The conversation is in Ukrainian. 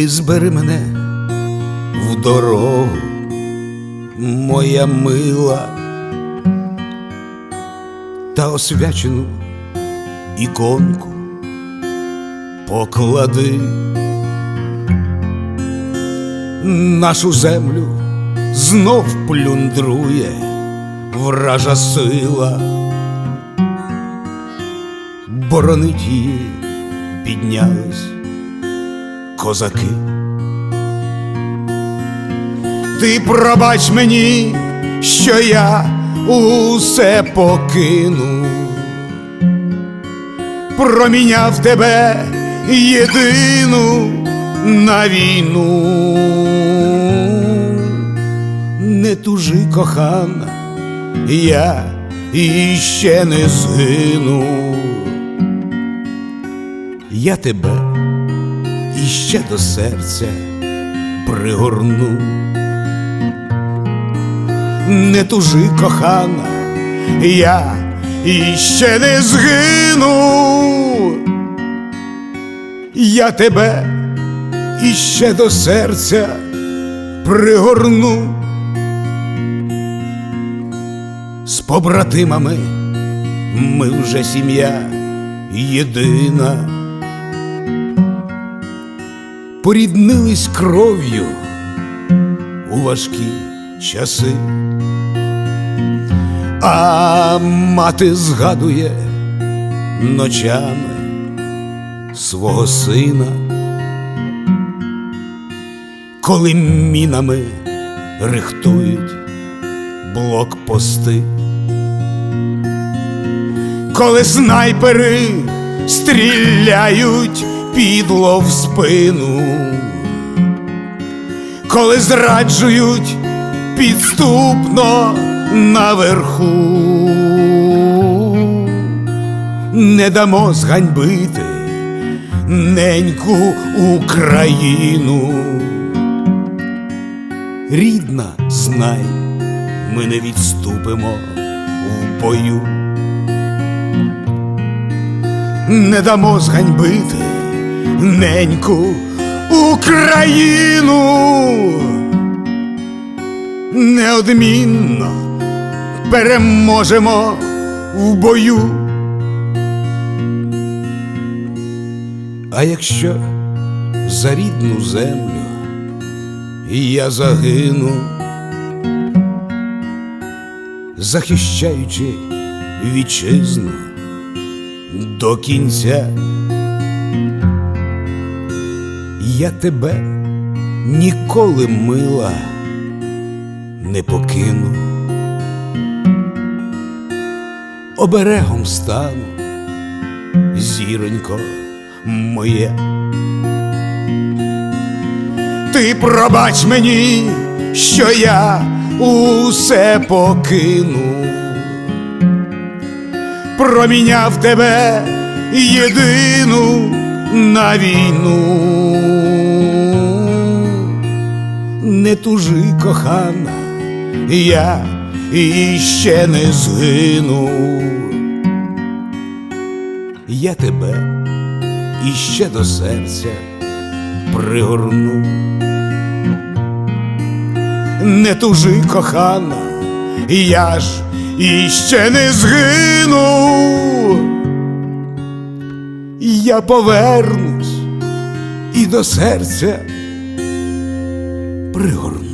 Ти збери мене в дорогу, моя мила, та освячену іконку поклади нашу землю знов плюндрує вража сила, боронить її піднялись козаки. Ти пробач мені, що я усе покинув, проміняв тебе єдину на війну. Не тужи, кохана, я іще не згину. Я тебе іще до серця пригорну. Не тужи, кохана, я іще не згину. Я тебе іще до серця пригорну. З побратимами ми вже сім'я єдина. Поріднились кров'ю у важкі часи, а мати згадує ночами свого сина, коли мінами рихтують блокпости, коли снайпери стріляють підло в спину, коли зраджують підступно наверху, не дамо зганьбити неньку Україну. Рідна, знай, ми не відступимо в бою. Не дамо зганьбити неньку Україну. Неодмінно переможемо в бою. А якщо за рідну землю я загину, захищаючи вітчизну до кінця, я тебе ніколи мила не покину, оберегом стану, зіронько моє. Ти пробач мені, що я усе покину, проміняв тебе єдину на війну. Не тужи, кохана, я іще не згину. Я тебе іще до серця пригорну. Не тужи, кохана, я ж іще не згину. Я повернусь і до серця пригорну.